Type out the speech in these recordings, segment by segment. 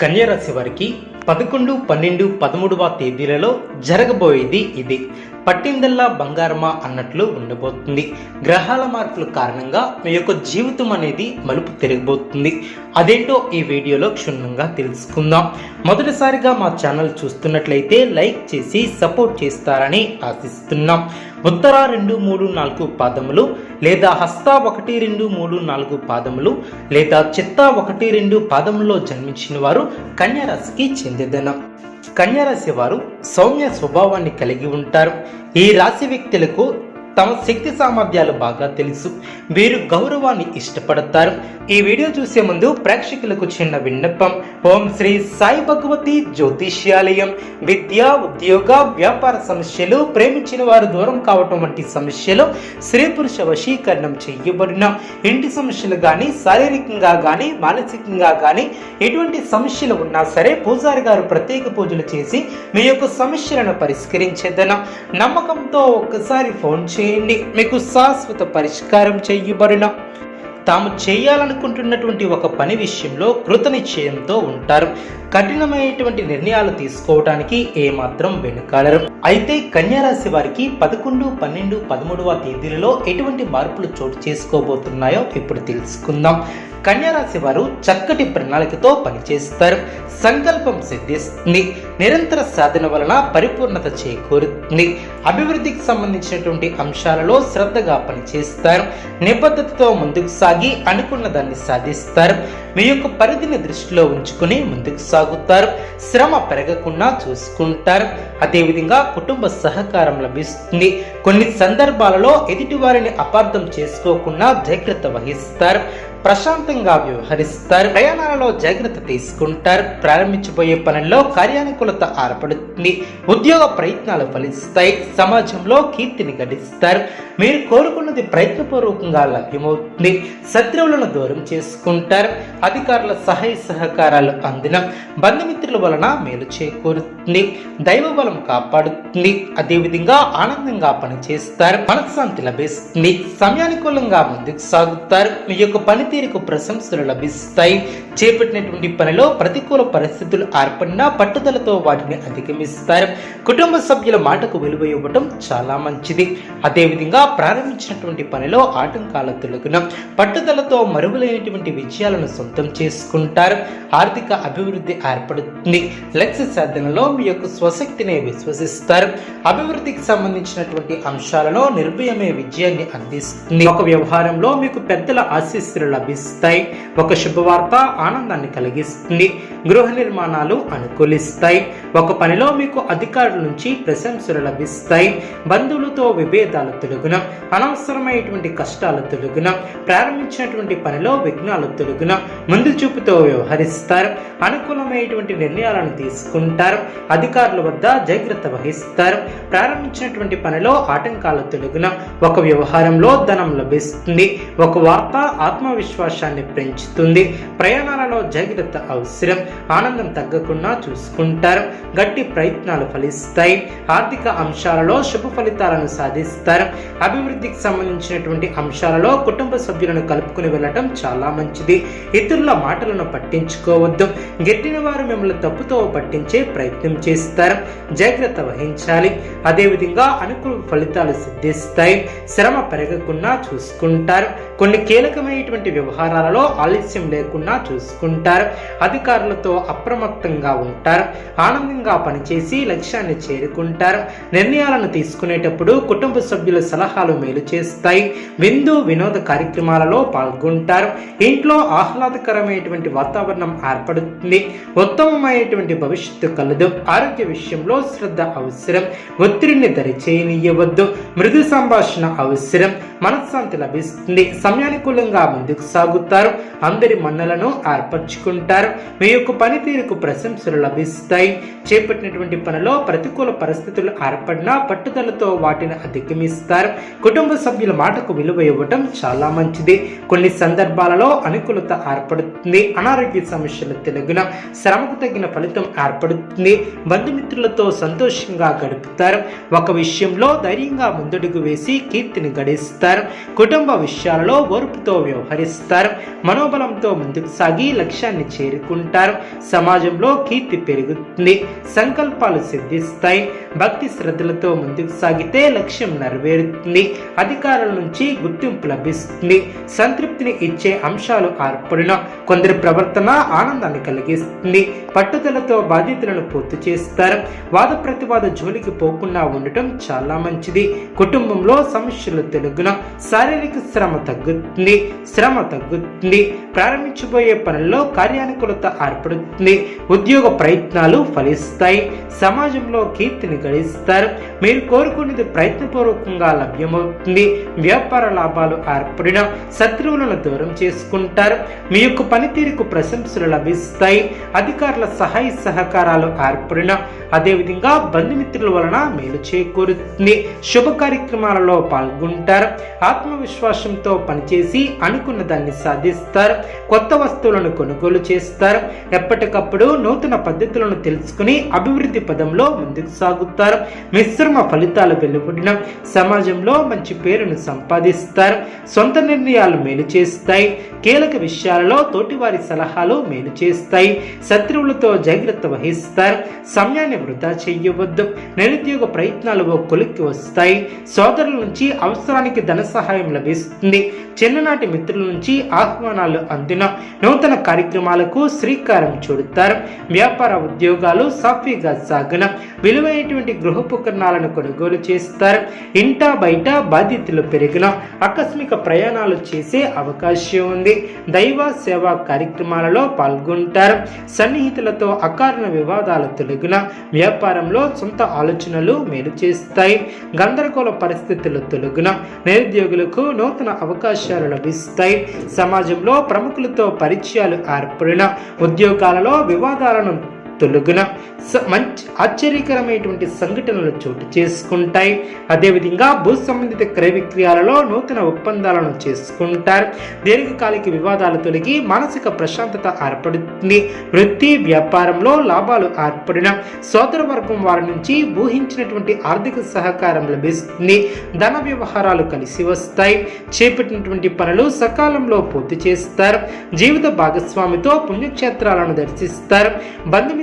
కన్యరాశి వారికి పదకొండు పన్నెండు పదమూడవ తేదీలలో జరగబోయేది ఇది. పట్టిందల్లా బంగారమా అన్నట్లు ఉండబోతుంది. గ్రహాల మార్పుల కారణంగా మీ యొక్క జీవితం అనేది మలుపు తిరగబోతుంది అదేంటో ఈ వీడియోలో క్షుణ్ణంగా తెలుసుకుందాం. మొదటిసారిగా మా ఛానల్ చూస్తున్నట్లయితే లైక్ చేసి సపోర్ట్ చేస్తారని ఆశిస్తున్నాం. ఉత్తర రెండు మూడు నాలుగు పాదములు లేదా హస్త ఒకటి రెండు మూడు నాలుగు పాదములు లేదా చిత్త ఒకటి రెండు పాదములో జన్మించిన వారు కన్యారాశికి చెందిదనం. కన్యారాశి వారు సౌమ్య స్వభావాన్ని కలిగి ఉంటారు. ఈ రాశి వ్యక్తులకు తమ శక్తి సామర్థ్యాలు బాగా తెలుసు. వీరు గౌరవాన్ని ఇష్టపడతారు. ఈ వీడియో చూసే ముందు ప్రేక్షకులకు చిన్న విన్నపం. ఓం శ్రీ సాయి భగవతి జ్యోతిష్యాలయం. విద్య ఉద్యోగ వ్యాపార సమస్యలు ప్రేమించిన వారు దూరం కావటం వంటి సమస్యలు స్త్రీ పురుష వశీకరణం చేయబడిన ఇంటి సమస్యలు కానీ శారీరకంగా కానీ మానసికంగా కానీ ఎటువంటి సమస్యలు ఉన్నా సరే పూజారి గారు ప్రత్యేక పూజలు చేసి మీ యొక్క సమస్యలను పరిష్కరించేదన. నమ్మకంతో ఒక్కసారి ఫోన్ చేయండి. మీకు శాశ్వత పరిష్కారం చేయబడిన. తాము చేయాలనుకుంటున్నటువంటి ఒక పని విషయంలో కృతనిశ్చయంతో ఉంటారు. కఠినమైనటువంటి నిర్ణయాలు తీసుకోవడానికి ఏమాత్రం వెనుకాడరు. అయితే కన్యారాశి వారికి పదకొండు పన్నెండు పదమూడవ తేదీలలో ఎటువంటి మార్పులు చోటు చేసుకోబోతున్నాయో ఇప్పుడు తెలుసుకుందాం. కన్యారాశి వారు చక్కటి ప్రణాళికతో పనిచేస్తారు. సంకల్పం సిద్ధిస్తుంది. నిరంతర సాధన వలన పరిపూర్ణత చేకూరుతుంది. అభివృద్ధికి సంబంధించినటువంటి అంశాలలో శ్రద్ధగా పనిచేస్తారు. నిబద్ధతతో ముందుకు సాగి అనుకున్న దాన్ని సాధిస్తారు. మీ యొక్క పరిధిని దృష్టిలో ఉంచుకుని ముందుకు సాగుతారు. శ్రమ పెరగకుండా చూసుకుంటారు. అదేవిధంగా కుటుంబ సహకారం లభిస్తుంది. కొన్ని సందర్భాలలో ఎదుటి వారిని అపార్థం చేసుకోకుండా జాగ్రత్త వహిస్తారు. ప్రశాంతంగా వ్యవహరిస్తారు. ప్రయాణాలలో జాగ్రత్త తీసుకుంటారు. ప్రారంభించబోయే పనుల్లో కార్యానుకూలత ఏర్పడుతుంది ఉద్యోగ ప్రయత్నాలు ఫలిస్తాయి. సమాజంలో కీర్తిని గడిస్తారు. మీరు కోరుకున్నది ప్రయత్నపూర్వకంగా లభ్యమవుతుంది. శత్రువులను దూరం చేసుకుంటారు. అధికారుల సహాయ సహకారాలు అందిన. బంధుమిత్రుల వలన మేలు చేకూరుతుంది. దైవ బలం కాపాడుతుంది. అదేవిధంగా ఆనందంగా పనిచేస్తారు. మనశ్శాంతి లభిస్తుంది. సమయానుకూలంగా ముందుకు సాగుతారు. మీ యొక్క పనితీరు పనితీరుకు ప్రశంసలు లభిస్తాయి. చేపట్టినటువంటి పనిలో ప్రతికూల పరిస్థితులు ఏర్పడినా పట్టుదలతో వాటిని అధిగమిస్తారు. కుటుంబ సభ్యుల మాటకు విలువ ఇవ్వటం చాలా మంచిది. అదేవిధంగా ప్రారంభించినటువంటి పనిలో ఆటంకాల తొలగిన పట్టుదలతో మరుగులైనటువంటి విజయాలను సొంతం చేసుకుంటారు. ఆర్థిక అభివృద్ధి ఏర్పడుతుంది. లక్ష్య సాధనలో మీ యొక్క స్వశక్తిని విశ్వసిస్తారు. అభివృద్ధికి సంబంధించినటువంటి అంశాలలో నిర్భయమే విజయాన్ని అందిస్తుంది. ఒక వ్యవహారంలో మీకు పెద్దల ఆశీస్సులు లభిస్తాయి. ఒక శుభవార్త ఆనందాన్ని కలిగిస్తుంది. గృహ నిర్మాణాలు అనుకూలిస్తాయి. ఒక పనిలో మీకు అధికారుల నుంచి ప్రశంసలు లభిస్తాయి. బంధువులతో విభేదాలు తొలగున అనవసరమైనటువంటి కష్టాలు తొలగున ప్రారంభించినటువంటి పనిలో విఘ్నాలు తొలగున ముందు చూపుతో వ్యవహరిస్తారు. అనుకూలమైనటువంటి నిర్ణయాలను తీసుకుంటారు. అధికారుల వద్ద జాగ్రత్త వహిస్తారు. ప్రారంభించినటువంటి పనిలో ఆటంకాలు తొలగున ఒక వ్యవహారంలో ధనం లభిస్తుంది. ఒక వార్త ఆత్మవిశ్వాసాన్ని పెంచుతుంది. ప్రయాణాలలో జాగ్రత్త అవసరం. ఆనందం తగ్గకుండా చూసుకుంటారు. గట్టి ప్రయత్నాలు ఫలిస్తాయి. ఆర్థిక అంశాలలో శుభ ఫలితాలను సాధిస్తారు. అభివృద్ధికి సంబంధించినటువంటి అంశాలలో కుటుంబ సభ్యులను కలుపుకుని వెళ్ళటం చాలా మంచిది. ఇతరుల మాటలను పట్టించుకోవద్దు. గెట్టిన వారు మిమ్మల్ని తప్పుతో పట్టించే ప్రయత్నం చేస్తారు. జాగ్రత్త వహించాలి. అదేవిధంగా అనుకూల ఫలితాలు సిద్ధిస్తాయి. శ్రమ పెరగకుండా చూసుకుంటారు. కొన్ని కీలకమైనటువంటి వ్యవహారాలలో ఆలస్యం లేకుండా చూసుకుంటారు. అధికారులు అధికారులతో అప్రమత్తంగా ఉంటారు. ఆనందంగా పనిచేసి లక్ష్యాన్ని చేరుకుంటారు. నిర్ణయాలను తీసుకునేటప్పుడు కుటుంబ సభ్యుల సలహాలు మేలు చేస్తాయి. విందు వినోద కార్యక్రమాలలో పాల్గొంటారు. ఇంట్లో ఆహ్లాదకరమైనటువంటి వాతావరణం ఏర్పడుతుంది. ఉత్తమమైనటువంటి భవిష్యత్తు కలదు. ఆరోగ్య విషయంలో శ్రద్ధ అవసరం. ఒత్తిడిని దరిచేయనియవద్దు మృదు సంభాషణ అవసరం. మనశ్శాంతి లభిస్తుంది. సమయానుకూలంగా ముందుకు సాగుతారు. అందరి మన్నలను ఏర్పరచుకుంటారు. మీ యొక్క పనితీరుకు ప్రశంసలు లభిస్తాయి. చేపట్టినటువంటి పనిలో ప్రతికూల పరిస్థితులు ఏర్పడినా పట్టుదలతో వాటిని అధిగమిస్తారు. కుటుంబ సభ్యుల మాటకు విలువ ఇవ్వటం చాలా మంచిది. కొన్ని సందర్భాలలో అనుకూలత ఏర్పడుతుంది. అనారోగ్య సమస్యలు తెలుగున శ్రమకు తగిన ఫలితం ఏర్పడుతుంది. బంధుమిత్రులతో సంతోషంగా గడుపుతారు. ఒక విషయంలో ధైర్యంగా ముందడుగు వేసి కీర్తిని గడిస్తారు. చేస్తారు. కుటుంబ విషయాలలో ఓర్పుతో వ్యవహరిస్తారు. మనోబలంతో ముందుకు సాగి లక్ష్యాన్ని చేరుకుంటారు. సమాజంలో కీర్తి పెరుగుతుంది. సంకల్పాలు సిద్ధిస్తాయి. భక్తి శ్రద్ధలతో ముందుకు సాగితే లక్ష్యం నెరవేరుతుంది. అధికారుల నుంచి గుర్తింపు లభిస్తుంది. సంతృప్తిని ఇచ్చే అంశాలు ఏర్పడిన కొందరి ప్రవర్తన ఆనందాన్ని కలిగిస్తుంది. పట్టుదలతో బాధ్యతలను పూర్తి చేస్తారు. వాద ప్రతివాద జోలికి పోకుండా ఉండటం చాలా మంచిది. కుటుంబంలో సమస్యలు తెలుగున శారీరక శ్రమ తగ్గుతుంది శ్రమ తగ్గుతుంది. ప్రారంభించబోయే పనుల్లో కార్యానుకూలత ఏర్పడుతుంది. ఉద్యోగ ప్రయత్నాలు ఫలిస్తాయి. సమాజంలో కీర్తిని గడిస్తారు. మీరు కోరుకునేది ప్రయత్నపూర్వకంగా లభ్యమవుతుంది. వ్యాపార లాభాలు ఏర్పడిన శత్రువులను దూరం చేసుకుంటారు. మీ యొక్క పనితీరుకు ప్రశంసలు లభిస్తాయి. అధికారుల సహాయ సహకారాలు ఏర్పడిన అదేవిధంగా బంధుమిత్రుల వలన మేలు చేకూరుతుంది. శుభ కార్యక్రమాలలో పాల్గొంటారు. ఆత్మవిశ్వాసంతో పనిచేసి అనుకున్న దాన్ని సాధిస్తారు. కొత్త వస్తువులను కొనుగోలు చేస్తారు. ఎప్పటికప్పుడు నూతన పద్ధతులను తెలుసుకుని అభివృద్ధి పదంలో ముందుకు సాగుతారు. మిశ్రమ ఫలితాలు వెలువడిన సమాజంలో మంచి పేరును సంపాదిస్తారు. సొంత నిర్ణయాలు మేలు చేస్తాయి. కీలక విషయాలలో తోటివారి సలహాలు మేలు చేస్తాయి. శత్రువులతో జాగ్రత్త వహిస్తారు. సమయాన్ని వృధా చేయవద్దు. నిరుద్యోగ ప్రయత్నాలు ఓ కొలిక్కి వస్తాయి. సోదరుల నుంచి అవసరానికి ధన సహాయం లభిస్తుంది. చిన్ననాటి మిత్రుల నుంచి ఆహ్వానాలు అందిన నూతన కార్యక్రమాలకు శ్రీకారం చుడతారు. వ్యాపార ఉద్యోగాలు సాఫీగా సాగన విలువైనటువంటి గృహోపకరణాలను కొనుగోలు చేస్తారు. ఇంటా బయట బాధ్యతలు పెరిగిన ఆకస్మిక ప్రయాణాలు చేసే అవకాశం ఉంది. దైవ సేవా కార్యక్రమాలలో పాల్గొంటారు. సన్నిహితులతో అకారణ వివాదాలు తొలగిన వ్యాపారంలో సొంత ఆలోచనలు మేలు చేస్తాయి. గందరగోళ పరిస్థితులు తొలగిన నిరుద్యోగులకు నూతన అవకాశాలు లభిస్తాయి. సమాజంలో ప్రముఖులతో పరిచయాలు ఏర్పడిన ఉద్యోగాలలో వివాదాలను తొలుగున స- మంచి ఆశ్చర్యకరమైనటువంటి సంఘటనలు చోటు చేసుకుంటాయి. అదేవిధంగా భూ సంబంధిత క్రయ విక్రయాలలో నూతన ఒప్పందాలను చేసుకుంటారు. దీర్ఘకాలిక వివాదాలు తొలగి మానసిక ప్రశాంతత ఏర్పడుతుంది. వృత్తి వ్యాపారంలో లాభాలు ఏర్పడిన సోదర వర్గం వారి నుంచి ఊహించినటువంటి ఆర్థిక సహకారం లభిస్తుంది. ధన వ్యవహారాలు కలిసి వస్తాయి. చేపట్టినటువంటి పనులు సకాలంలో పూర్తి చేస్తారు. జీవిత భాగస్వామితో పుణ్యక్షేత్రాలను దర్శిస్తారు.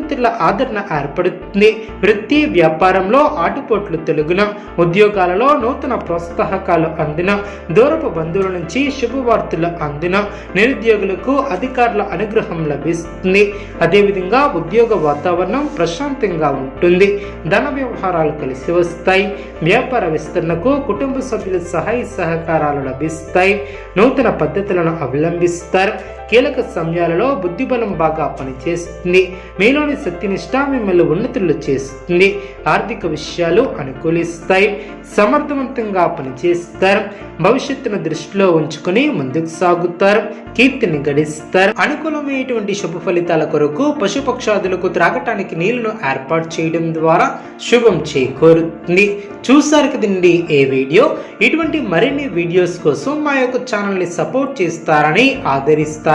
స్నేహితుల ఆదరణ ఏర్పడుతుంది. వృత్తి వ్యాపారంలో ఆటుపోట్లు తెలుగున ఉద్యోగాలలో నూతన ప్రోత్సాహకాలు అందిన దూరపు బంధువుల నుంచి శుభవార్తలు అందిన నిరుద్యోగులకు అధికారుల అనుగ్రహం లభిస్తుంది. అదేవిధంగా ఉద్యోగ వాతావరణం ప్రశాంతంగా ఉంటుంది. ధన వ్యవహారాలు కలిసి వస్తాయి. వ్యాపార విస్తరణకు కుటుంబ సభ్యుల సహాయ సహకారాలు లభిస్తాయి. నూతన పద్ధతులను అవలంబిస్తారు. కీలక సమయాలలో బుద్ధిబలం బాగా పనిచేస్తుంది. మీలోని శక్తినిష్ట మిమ్మల్ని ఉన్నతులు చేస్తుంది. ఆర్థిక విషయాలు అనుకూలిస్తాయి. సమర్థవంతంగా పనిచేస్తారు. భవిష్యత్తును దృష్టిలో ఉంచుకొని ముందుకు సాగుతారు. కీర్తిని గడిస్తారు. అనుకూలమైనటువంటి శుభ ఫలితాల కొరకు పశుపక్షాదులకు త్రాగటానికి నీళ్ళను ఏర్పాటు చేయడం ద్వారా శుభం చేకూరుతుంది. చూసారు కదండి ఏ వీడియో? ఇటువంటి మరిన్ని వీడియోస్ కోసం మా యొక్క ఛానల్ని సపోర్ట్ చేస్తారని ఆదరిస్తారు.